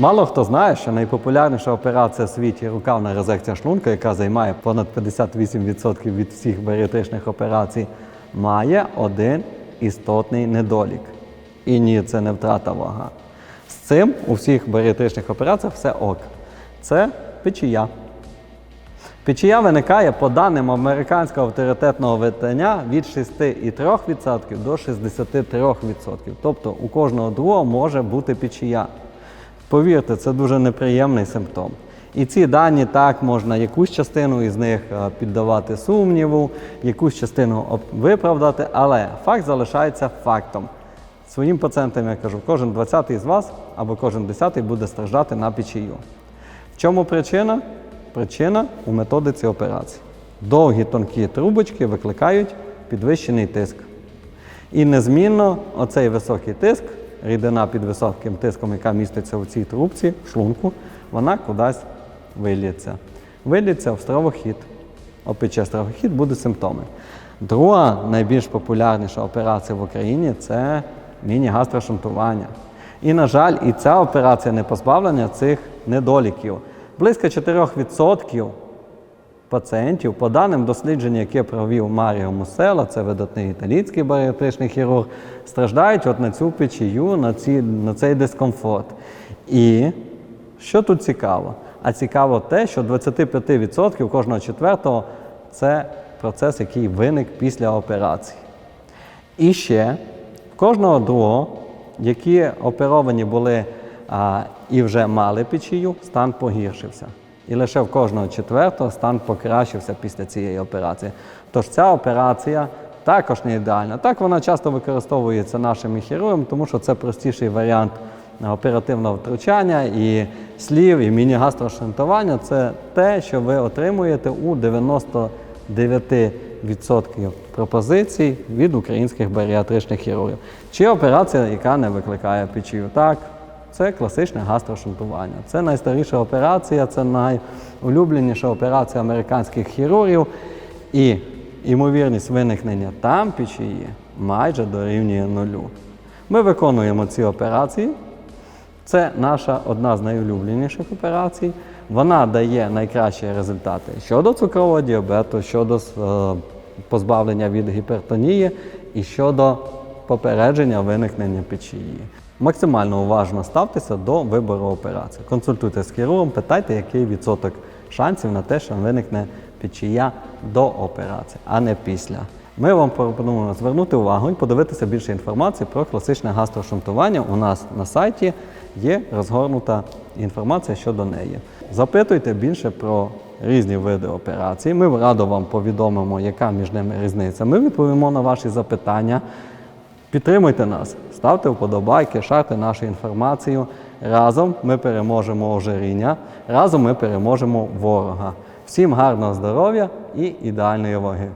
Мало хто знає, що найпопулярніша операція в світі рукавна резекція шлунка, яка займає понад 58% від всіх баріатричних операцій, має один істотний недолік. І ні, це не втрата вага. З цим у всіх баріатричних операціях все ок. Це печія. Печія виникає по даним американського авторитетного видання від 6,3% до 63%. Тобто у кожного другого може бути печія. Повірте, це дуже неприємний симптом. І ці дані так можна якусь частину із них е, піддавати сумніву, якусь частину виправдати, але факт залишається фактом. Своїм пацієнтам я кажу, кожен 20-й з вас або кожен 10-й буде страждати на печію. В чому причина? Причина у методиці операції. Довгі тонкі трубочки викликають підвищений тиск. І незмінно оцей високий тиск, рідина під високим тиском, яка міститься у цій трубці, шлунку, вона кудись виліється. Виліється в стравохід. Опече стравохід буде симптоми. Друга найбільш популярніша операція в Україні це міні-гастрошунтування. І, на жаль, і ця операція не позбавлена цих недоліків. Близько 4% пацієнтів, по даним дослідження, яке провів Маріо Мусела, це видатний італійський баріатричний хірург, страждають от на цю печію, на, ці, на цей дискомфорт. І що тут цікаво? А цікаво те, що 25% кожного четвертого це процес, який виник після операції. І ще кожного другого, які оперовані були а, і вже мали печію, стан погіршився. І лише в кожного четвертого стан покращився після цієї операції. Тож ця операція також не ідеальна. Так вона часто використовується нашими хірургами, тому що це простіший варіант оперативного втручання і слів, і міні-гастрошинтування це те, що ви отримуєте у 99% пропозицій від українських баріатричних хірургів. Чи операція, яка не викликає печію? Так, це класичне гастрошунтування. Це найстаріша операція, це найулюбленіша операція американських хірургів. І ймовірність виникнення там печії майже дорівнює нулю. Ми виконуємо ці операції. Це наша одна з найулюбленіших операцій. Вона дає найкращі результати щодо цукрового діабету, щодо е, позбавлення від гіпертонії і щодо попередження виникнення печії. Максимально уважно ставтеся до вибору операції. Консультуйте з хірургом, питайте, який відсоток шансів на те, що виникне печія до операції, а не після. Ми вам пропонуємо звернути увагу і подивитися більше інформації про класичне гастрошунтування. У нас на сайті є розгорнута інформація щодо неї. Запитуйте більше про різні види операцій. Ми радо вам повідомимо, яка між ними різниця. Ми відповімо на ваші запитання. Підтримуйте нас, ставте вподобайки, шарте нашу інформацію. Разом ми переможемо ожиріння, разом ми переможемо ворога. Всім гарного здоров'я і ідеальної ваги.